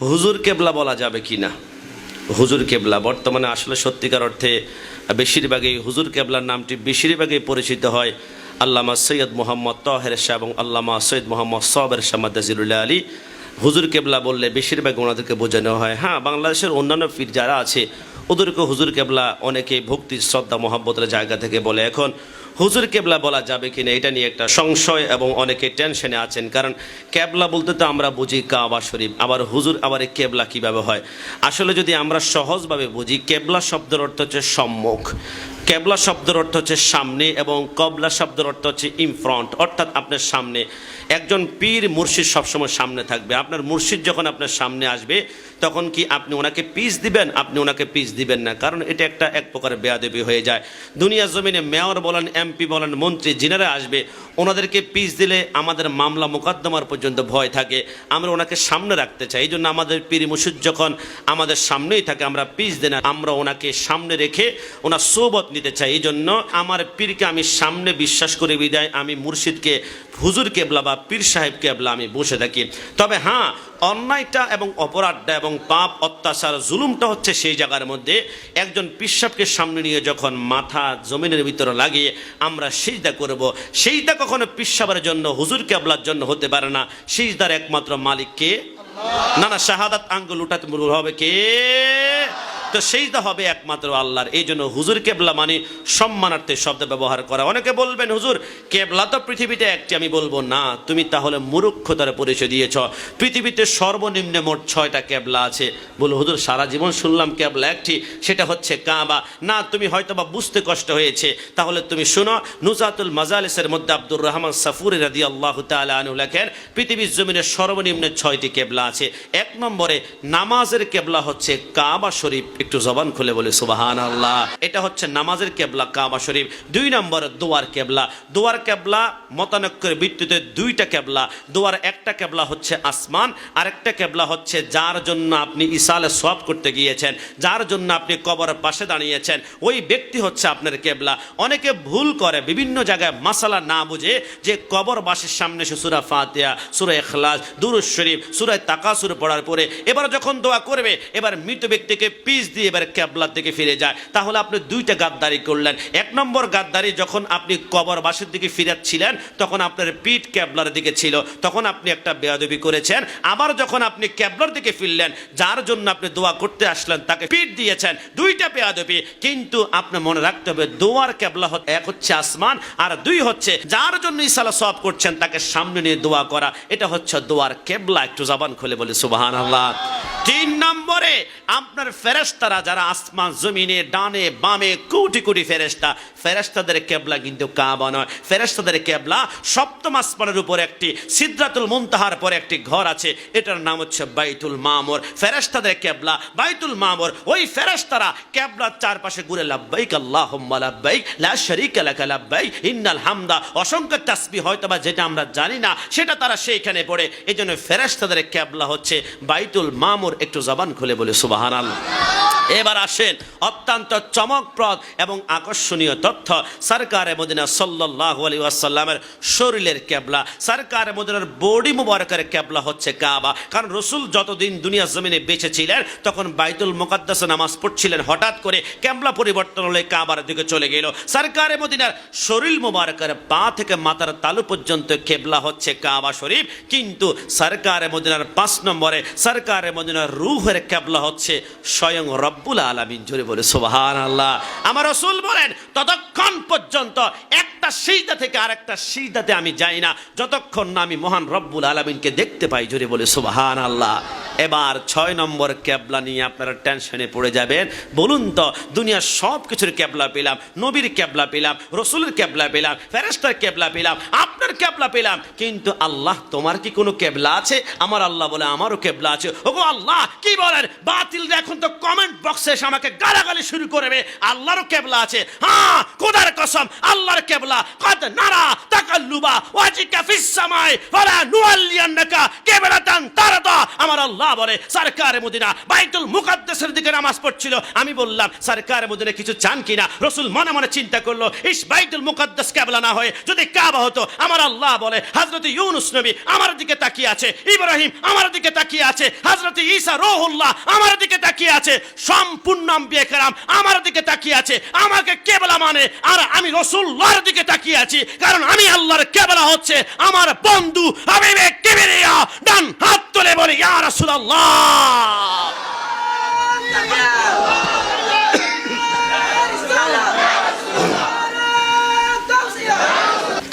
হুজুর কেবলা বলা যাবে কি না? হুজুর কেবলা, বর্তমানে আসলে সত্যিকার অর্থে বেশিরভাগই হুজুর কেবলার নামটি বেশিরভাগই পরিচিত হয় আল্লামা সৈয়দ মোহাম্মদ তহের শাহ এবং আল্লামা সৈয়দ মোহাম্মদ সবের শাহ মাদাজিরুল্লাহ আলী। হুজুর কেবলা বললে বেশিরভাগ ওনাদেরকে বোঝানো হয়। হ্যাঁ বাংলাদেশের অন্যান্য পীর যারা আছে ওদেরকে হুজুর কেবলা অনেকে ভক্তি, শ্রদ্ধা, মহাব্বতের জায়গা থেকে বলে। এখন হুজুর কেবলা বলা যাবে কিনা, এটা নিয়ে একটা সংশয় এবং অনেকে টেনশনে আছেন। কারণ কেবলা বলতে তো আমরা বুঝি কাবা শরীফ, আবার হুজুর, আবার কেবলা কীভাবে হয়? আসলে যদি আমরা সহজভাবে বুঝি, কেবলা শব্দের অর্থ হচ্ছে সম্মুখ, কেবলা শব্দের অর্থ হচ্ছে সামনে এবং কবলা শব্দের অর্থ হচ্ছে ইনফ্রন্ট অর্থাৎ আপনার সামনে। একজন পীর মুর্শিদ সবসময় সামনে থাকবে। আপনার মুর্শিদ যখন আপনার সামনে আসবে, তখন কি আপনি ওনাকে পিস দিবেন? আপনি ওনাকে পিস দিবেন না। কারণ এটা একটা এক প্রকার বেয়াদবি হয়ে যায়। দুনিয়া জমিনে মেয়র বলেন এমপি বলেন, মন্ত্রী যিনারা আসবে, ওনাদেরকে পিস দিলে আমাদের মামলা মোকদ্দমার পর্যন্ত ভয় থাকে। আমরা ওনাকে সামনে রাখতে চাই। এই জন্য আমাদের পীর মুর্শিদ যখন আমাদের সামনেই থাকে, আমরা পিস দিই না। আমরা ওনাকে সামনে রেখে ওনার সোবত নিতে চাই। এই জন্য আমার পীরকে আমি সামনে বিশ্বাস করে বিদায়। আমি মুর্শিদকে হুজুর কেবলা বা পীর সাহেব কেবলা আমি বসে থাকি। তবে হ্যাঁ অন্যায়টা এবং অপরাধটা এবং পাপ, অত্যাচার, জুলুমটা হচ্ছে সেই জায়গার মধ্যে। একজন পিসাবকে সামনে নিয়ে যখন মাথা জমিনের ভিতরে লাগিয়ে আমরা সিজদা করব সেইটা কখনো পিসাবের জন্য, হুজুর কেবলার জন্য হতে পারে না। সিজদার একমাত্র মালিককে না না, শাহাদাত আঙ্গুল উঠাতে হবে কে? তো সেইটা হবে একমাত্র আল্লাহর। এই জন্য হুজুর কেবলা মানে সম্মানার্থে শব্দ ব্যবহার করা। অনেকে বলবেন, হুজুর, কেবলা তো পৃথিবীতে একটি, আমি বলব না। তুমি তাহলে মূর্খতার পরিচয় দিয়েছ। পৃথিবীতে সর্বনিম্ন মোট ছয়টা কেবলা আছে। বলো হুজুর, সারা জীবন শুনলাম কেবলা একটি, সেটা হচ্ছে কাবা। না, তুমি হয়তো বা বুঝতে কষ্ট হয়েছে। তাহলে তুমি শোনো, নুজাতুল মাজালিসের মধ্যে আব্দুর রহমান সাফুর রাদি আল্লাহ আনু লেখেন, পৃথিবীর জমিনের সর্বনিম্ন ছয়টি কেবলা আছে। এক নম্বরে নামাজের কেবলা হচ্ছে কাবা শরীফ একটু জবান খুলে বলে সুবাহান আল্লাহ এটা হচ্ছে নামাজের কেবলা, কাবা শরীফ। দুই নম্বর দোয়ার কেবলা। দোয়ার কেবলা মতানক্যের ভিত্তিতে দুইটা কেবলা। দোয়ার একটা কেবলা হচ্ছে আসমান, আরেকটা কেবলা হচ্ছে যার জন্য আপনি ইসালে সব করতে গিয়েছেন, যার জন্য আপনি কবরের পাশে দাঁড়িয়েছেন। ওই ব্যক্তি হচ্ছে আপনার কেবলা। অনেকে ভুল করে, বিভিন্ন জায়গায় মাসালা না বুঝে যে কবরবাসীর সামনে সে সুরা ফাতিয়া সুরা এখলাস দুরুজ শরীফ, সুরায় তাকাসুর পড়ার পরে, এবার যখন দোয়া করবে, এবার মৃত ব্যক্তিকে পিস দিয়ে এবার ক্যাবলার দিকে ফিরে যায়। তাহলে আপনি দুইটা গাদ্দারি করলেন। এক নম্বর গাদ্দারি যখন আপনি কবরবাসীর দিকে ফিরাচ্ছিলেন, তখন আপনার পিঠ ক্যাবলার দিকে ছিল। তখন আপনি একটা বেয়াদবি করেছেন। আবার যখন আপনি ক্যাবলার দিকে ফিরলেন, যার জন্য আপনি দোয়া করতে আসলেন, তাকে পিঠ দিয়েছেন। দুইটা বেয়াদবি। কিন্তু আপনার মনে রাখতে হবে, দোয়ার ক্যাবলা এক হচ্ছে আসমান, আর দুই হচ্ছে যার জন্য ইসালা সব করছেন, তাকে সামনে নিয়ে দোয়া করা। এটা হচ্ছে দোয়ার কেবলা। একটু জবান খুলে বলে আল্লাহ তিন নম্বরে, আপনার ফেরেস্তারা যারা আসমান জমিনে, ডানে, বামে কোটি কোটি ফেরেস্তা ফেরেস্তাদের কেবলা কিন্তু কাবা নয়। ফেরেস্তাদের কেবলা সপ্তম আসমানের উপর একটি সিদ্ধাতুল মুনতাহার পরে একটি ঘর আছে, এটার নাম হচ্ছে বাইতুল মামর। ফেরেস্তাদের কেবলা, বাইতুল মামর, ওই ফেরেস্তারা কেবলার চারপাশে ঘুরে লাব্বাইক আল্লাহ লাব্বাইক, লা শারীকা লাকা লাব্বাইক, ইন্নাল হামদা। অসংখ্য তাসবিহ হয়তো বা যেটা আমরা জানি না, সেটা তারা সেইখানে পড়ে। এই জন্য ফেরেস্তাদের কেবলা হচ্ছে বাইতুল মামর, একটু জবান খুলে বলে, সুবহানাল্লাহ। এবার আসেন অত্যন্ত চমকপ্রদ এবং আকর্ষণীয় তথ্য। সরকারে মদিনা সাল্লাল্লাহু আলাইহি ওয়াসাল্লামের শরীরের কেবলা, সরকারে মদিনার বডি মুবারকের ক্যাবলা হচ্ছে কাবা। কারণ রসুল যতদিন দুনিয়া জমিনে বেঁচে ছিলেন, তখন বাইতুল মুকাদ্দাসে নামাজ পড়ছিলেন, হঠাৎ করে ক্যাবলা পরিবর্তন হলে কাবার দিকে চলে গেল। সরকারে মদিনার শরীর মুবারকের পা থেকে মাথার তালু পর্যন্ত কেবলা হচ্ছে কাবা শরীফ, কিন্তু সরকারে মদিনার পাঁচ নম্বরে সরকারে মদিনার রুহের ক্যাবলা হচ্ছে স্বয়ং রব্বুল আলমিন জোরে বলে সোবাহান আল্লাহ আমার রসুল বলেন, ততক্ষণ পর্যন্ত একটা সিজদা থেকে আর একটা সিজদাতে আমি যাই না। যতক্ষণ না আমি মহান রব্বুল আলমিনকে দেখতে পাই, জোরে বলে সোবাহান আল্লাহ এবার ছয় নম্বর ক্যাবলা নিয়ে আপনারা টেনশনে পড়ে যাবেন। বলুন তো, দুনিয়ার সব কিছুর ক্যাবলা পেলাম, নবীর ক্যাবলা পেলাম, রসুলের ক্যাবলা পেলাম ফেরেস্তার ক্যাবলা পেলাম, আপনার ক্যাবলা পেলাম, কিন্তু আল্লাহ, তোমার কি কোনো ক্যাবলা আছে? আমার আল্লাহ বলে আমারও ক্যাবলা আছে। ওগো আল্লাহ, কি বলেন? বাতিল এখন তো কমেন্ট বক্সে এসে আমাকে গালাগালি শুরু করবে। আল্লাহরও ক্যাবলা আছে। হ্যাঁ কোদার কসম, আল্লাহর ক্যাবলা। কদ নারা তাকাল্লুবা ওয়াজিকা ফিস সামাই ওয়ালা নুয়াল্লিয়ান্নাকা কিবলাতান তারদা। আমার আল্লাহ আল্লাহ বলে, সরকার মদিনা, বাইতুল মুকাদ্দাসের দিকে নামাজ পড়ছিল। আমি বললাম, সরকার মদিনা কিছু চান কিনা? রসুল মনে মনে চিন্তা করল, ইস, বাইতুল মুকাদ্দাস কেবলা না হয়ে যদি কাবা হতো, আমার আল্লাহ বলে, হযরত ইউনুস নবী আমার দিকে তাকিয়ে আছে, ইব্রাহিম আমার দিকে তাকিয়ে আছে, হযরত ঈসা রূহুল্লাহ আমার দিকে তাকিয়ে আছে, সম্পূর্ণ আম্বিয়া কেরাম আমার দিকে তাকিয়ে আছে, আমাকে কেবলা মানে আর আমি রসুল্লাহর দিকে তাকিয়ে আছি, কারণ আমি আল্লাহর কেবলা হচ্ছে আমার বন্ধু আমি ডান হাত তুলে বলি ইয়া রাসূলুল্লাহ।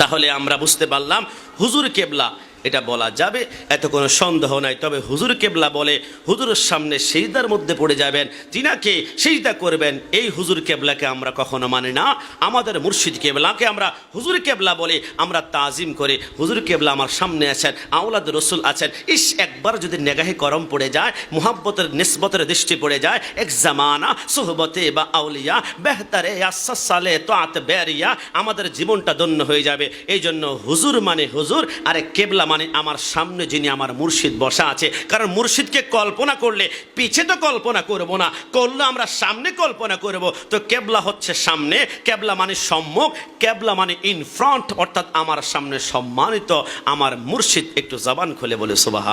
তাহলে আমরা বুঝতে পারলাম হুজুর কেবলা এটা বলা যাবে। এত কোনো সন্দেহ নাই। তবে হুজুর কেবলা বলে হুজুরের সামনে সেইদার মধ্যে পড়ে যাবেন। তিনাকে সেইদা করবেন, এই হুজুর কেবলাকে আমরা কখনো মানি না। আমাদের মুর্শিদ কেবলাকে আমরা, হুজুর কেবলা বলে আমরা তাজিম করে। হুজুর কেবলা আমার সামনে আছেন, আওলাদ রসুল আছেন। ইস, একবার যদি নেগাহে করম পড়ে যায়, মুহাব্বতের নিসবতের দৃষ্টি পড়ে যায়, এক জামানা, সোহবতে বা আউলিয়া, বেহতারে সালে তো আত বেরিয়া, আমাদের জীবনটা ধন্য হয়ে যাবে। এই জন্য হুজুর মানে হুজুর, আরে কেবলা মানে আমার সামনে যিনি আমার মুর্শিদ বসা আছে। কারণ মুর্শিদকে কল্পনা করলে পিছে তো কল্পনা করব না, করলে আমরা সামনে কল্পনা করব। তো কেবলা হচ্ছে সামনে, কেবলা মানে সম্মুখ, কেবলা মানে ইন ফ্রন্ট অর্থাৎ আমার সামনে সম্মানিত, আমার মুর্শিদ একটু জবান খুলে বলে সুবাহ